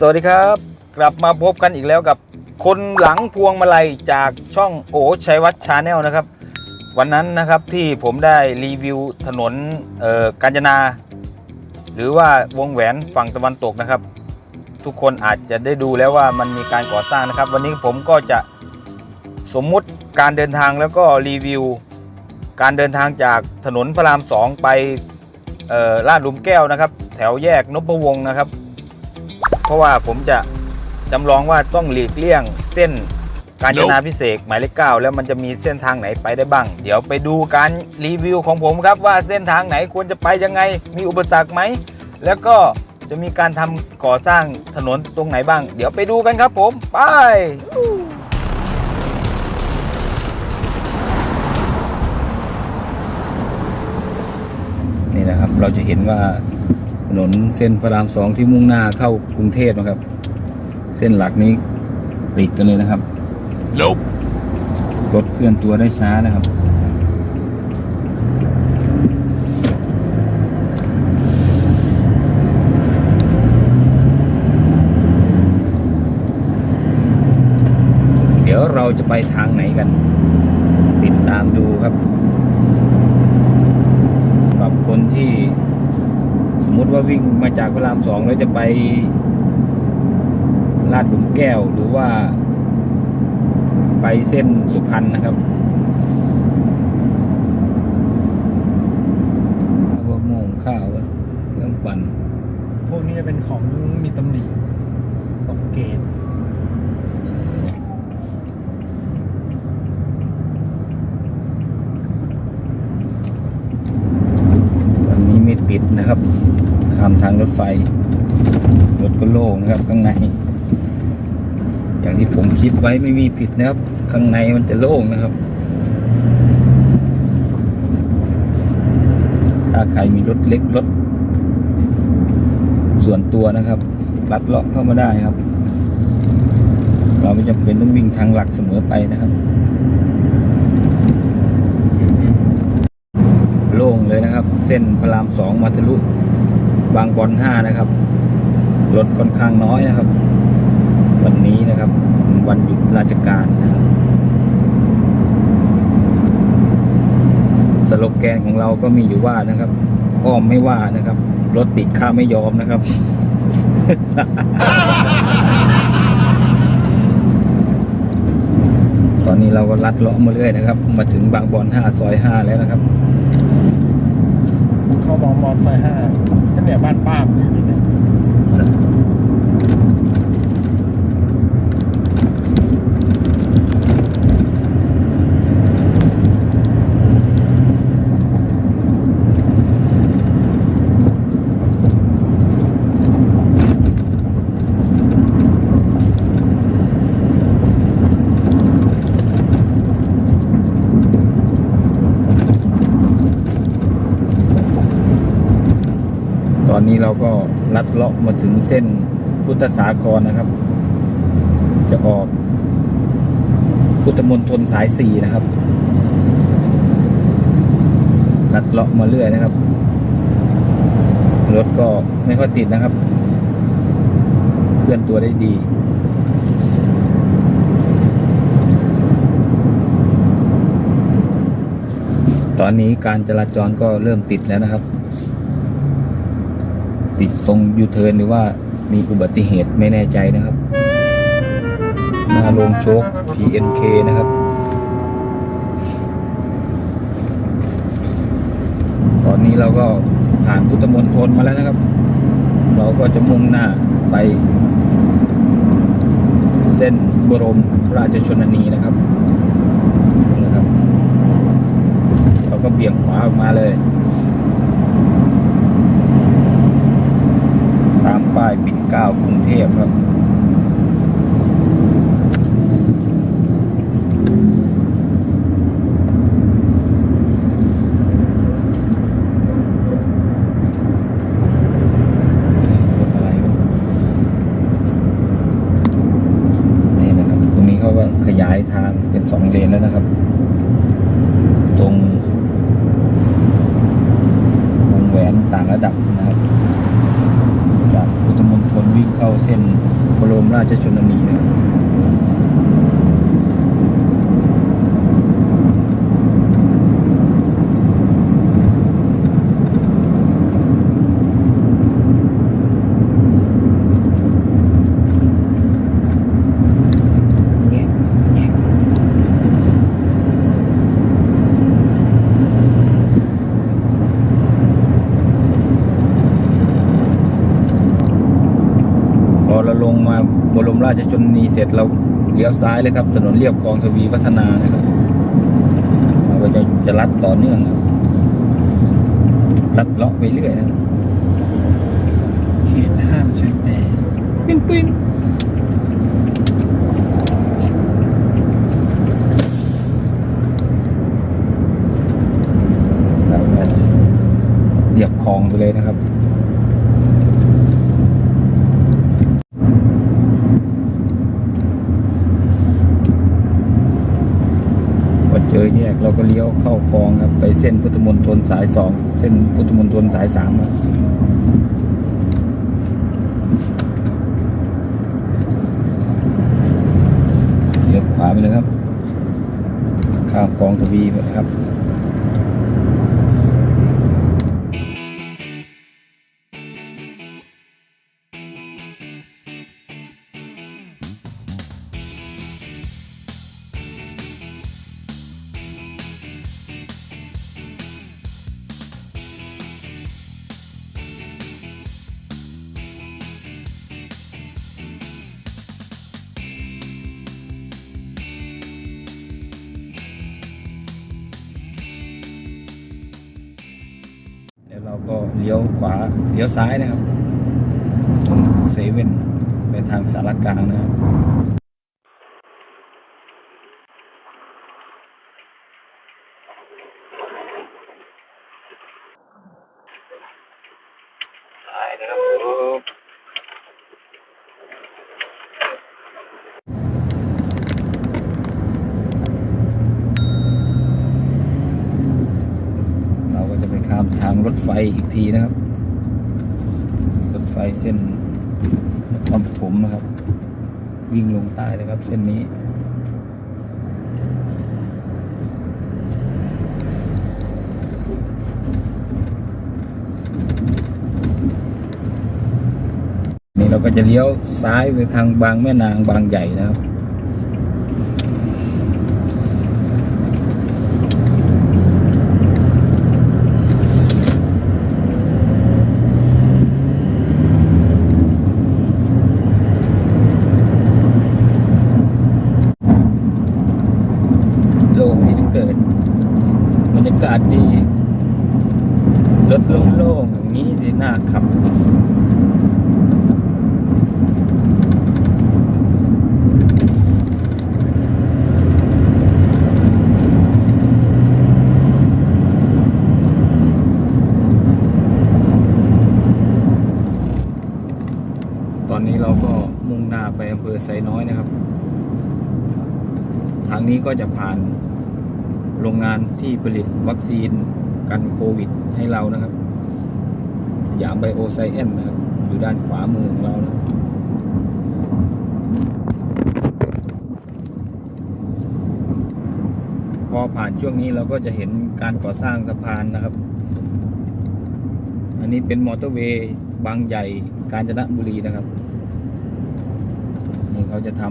สวัสดีครับ กลับมาพบกันอีกแล้วกับ คนหลังพวงมาลัยจากช่องโอชัยวัฒน์ชาแนลนะครับ วันนั้นนะครับที่ผมได้รีวิวถนนกาญจนา หรือว่าวงแหวนฝั่งตะวันตกนะครับ ทุกคนอาจจะได้ดูแล้วว่ามันมีการก่อสร้างนะครับ วันนี้ผมก็จะสมมุติการเดินทางแล้วก็รีวิว การเดินทางจากถนนพระรามสองไปลาดหลุมแก้วนะครับ แถวแยกนพวงนะครับ เพราะว่าผมจะจำลองว่าต้องหลีกเลี่ยงเส้นการจนาพิเศษหมายเลขเก้าแล้วมันจะมีเส้นทางไหนไปได้บ้าง เดี๋ยวไปดูการรีวิวของผมครับว่าเส้นทางไหนควรจะไปยังไง มีอุปสรรคไหม แล้วก็จะมีการทำก่อสร้างถนนตรงไหนบ้าง เดี๋ยวไปดูกันครับผมไปนี่นะครับเราจะเห็นว่า ถนนเส้นพระรามสองที่มุ่งหน้าเข้ากรุงเทพนะครับ เส้นหลักนี้ติดกันเลยนะครับ Nope. รถเคลื่อนตัวได้ช้านะครับเดี๋ยวเราจะไปทางไหนกัน ติดตามดูครับสำหรับคนที่ส มมุติว่าวิ่งมาจากพระรามสองแล้วจะไปลาดหลุมแก้วหรือว่า ไปเส้นสุพรรณนะครับพวกโมงข้าวเครื่องปั่นพวกนี้จะเป็นของมีตำหนิตกเกตวันนี้ไม่ติดนะครับ ข้าทางรถไฟ รถก็โล่งนะครับ ข้างใน อย่างที่ผมคิดไว้ไม่มีผิดนะครับ ข้างในมันจะโล่งนะครับ ถ้าใครมีรถเล็กรถส่วนตัวนะครับลัดเลาะเข้ามาได้ครับ เราไม่จำเป็นต้องวิ่งทางหลักเสมอไปนะครับ โล่งเลยนะครับ เส้นพระรามสองมาทะลุ บางบอนห้านะครับรถค่อนข้างน้อยนะครับ วันนี้นะครับวันหยุดราชการนะครับสโลแกนของเราก็มีอยู่ว่านะครับอ้อมไม่ว่านะครับรถติดข้าไม่ยอมนะครับ ตอนนี้เราก็ลัดเลาะมาเรื่อยนะครับ มาถึงบางบอนห้าซอยห้าแล้วนะครับ มองมองซอยห้าก็เนี่ยบ้านป้ามอยู่นี่เนี่ย นี้เราก็ลัดเลาะมาถึงเส้นพุทธสาครนะครับ จะออก พุทธมณฑลสายสี่นะครับ ลัดเลาะมาเรื่อยนะครับ รถก็ไม่ค่อยติดนะครับ เคลื่อนตัวได้ดีตอนนี้การจราจรก็เริ่มติดแล้วนะครับ ติดตรงยูเทิร์นหรือว่ามีอุบัติเหตุไม่แน่ใจนะครับ หน้าโรงโชค PNK นะครับ ตอนนี้เราก็ผ่านพุทธมณฑลมาแล้วนะครับ เราก็จะมุ่งหน้าไป เส้นบรมราชชนนีนะครับนี่นะครับ เราก็เบี่ยงขวาออกมาเลย ตาม ป้ายปิ่นเก้ากรุงเทพครับนี่นะครับตรงนี้เขาก็ขยายทางเป็นสองเลนแล้วนะครับ ตรงวงแหวนต่างระดับนะครับ จากพุทธมณฑลวิ่งเข้า เส้น บรมราชชนนีนะครับ แงะแงะ พอ เราลงมาบรมราชชนนีเสร็จเราเลี้ยวซ้ายเลยครับ ถนนเรียบคลองทวีวัฒนานะครับเราก็จะจะลัดต่อเนื่องครับลัดเลาะไปเรื่อยนะครับเขตห้ามใช้แต่ปิ้งปิ้งเราก็เรียบคลองไปเลยนะครับ พอเจอแยก เลี้ยวเข้าคลองครับ ไปเส้นพุทธมณฑลสายสองเส้นพุทธมณฑลสายสามครับเลี้ยวขวาไปเลยครับ ข้ามคลองทวีไปนะครับ ลี้ยวขวาเลี้ยวซ้ายนะครับเซเว่นไปทางสารกลางนะครับ ซ้ายนะครับผมเราก็จะไปข้ามทาง รถไฟอีกทีนะครับ รถไฟเส้นนครปฐมนะครับ วิ่งลงใต้นะครับ เส้นนี้นี่เราก็จะเลี้ยวซ้ายไปทางบางแม่นางบางใหญ่นะครับ โล่งดีเหลือเกินบรรยากาศดี รถโล่งๆอย่างนี้สิน่าขับตอนนี้เราก็มุ่งหน้าไปอำเภอไซน้อยนะครับ ทางนี้ก็จะผ่าน โรงงานที่ผลิตวัคซีนกันโควิดให้เรานะครับ สยามไบโอไซเอนนะครับ อยู่ด้านขวามือของเรานะพอผ่านช่วงนี้เราก็จะเห็นการก่อสร้างสะพานนะครับ อันนี้เป็นมอเตอร์เวย์บางใหญ่กาญจนบุรีนะครับ นี่เขาจะท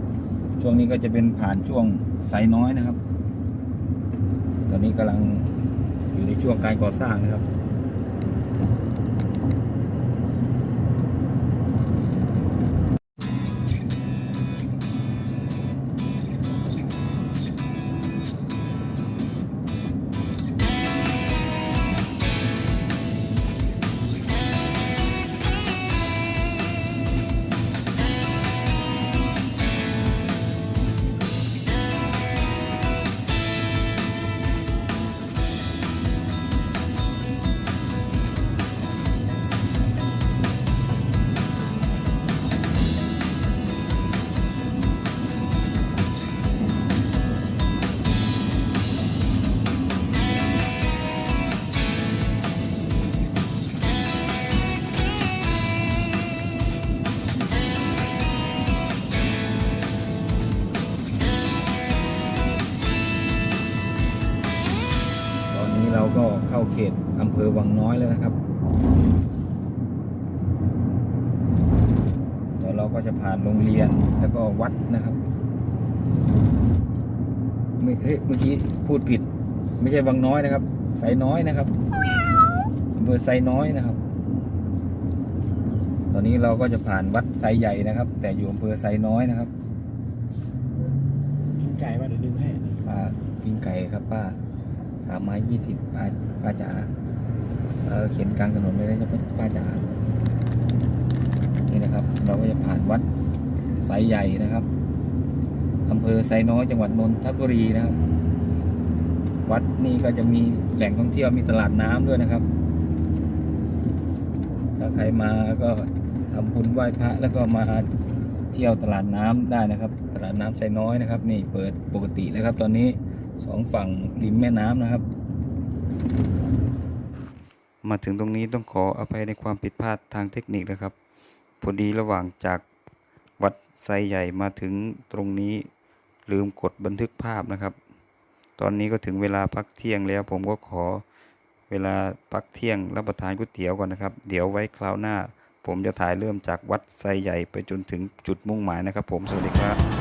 ำช่วงนี้ก็จะเป็นผ่านช่วงไซน้อยนะครับ ตอนนี้กำลังอยู่ในช่วงการก่อสร้างนะครับ เขตอำเภอวังน้อยแล้วนะครับเดี๋ยวเราก็จะผ่านโรงเรียนแล้วก็วัดนะครับไม่เฮ้ยเมื่อกี้พูดผิด ไม่ใช่วังน้อยนะครับไซน้อยนะครับอำเภอไซน้อยนะครับ ตอนนี้เราก็จะผ่านวัดไซใหญ่นะครับ แต่อยู่อำเภอไซน้อยนะครับกินไก่ป่ะเดี๋ยวดึงให้ป้าปิ้งไก่ครับป้า สามไม้ยี่สิบป้าป้าจ๋าเเขียนกลางถนนเลยนะจ๊ะป้าจ๋านี่นะครับ เราก็จะผ่านวัดไซใหญ่นะครับอำเภอไซน้อยจังหวัดนนทบุรีนะครับ วัดนี้ก็จะมีแหล่งท่องเที่ยวมีตลาดน้ำด้วยนะครับ ถ้าใครมาก็ทำบุญไหว้พระแล้วก็มาเที่ยวตลาดน้ำได้นะครับ ตลาดน้ำไซน้อยนะครับ นี่เปิดปกติแล้วครับ ตอนนี้ สองฝั่งริมแม่น้ำนะครับ มาถึงตรงนี้ต้องขออภัยในความผิดพลาดทางเทคนิคนะครับ พอดีระหว่างจากวัดไซใหญ่มาถึงตรงนี้ลืมกดบันทึกภาพนะครับ ตอนนี้ก็ถึงเวลาพักเที่ยงแล้ว ผมก็ขอเวลาพักเที่ยงรับประทานก๋วยเตี๋ยวก่อนนะครับ เดี๋ยวไว้คราวหน้า ผมจะถ่ายเริ่มจากวัดไซใหญ่ไปจนถึงจุดมุ่งหมายนะครับ ผมสวัสดีครับ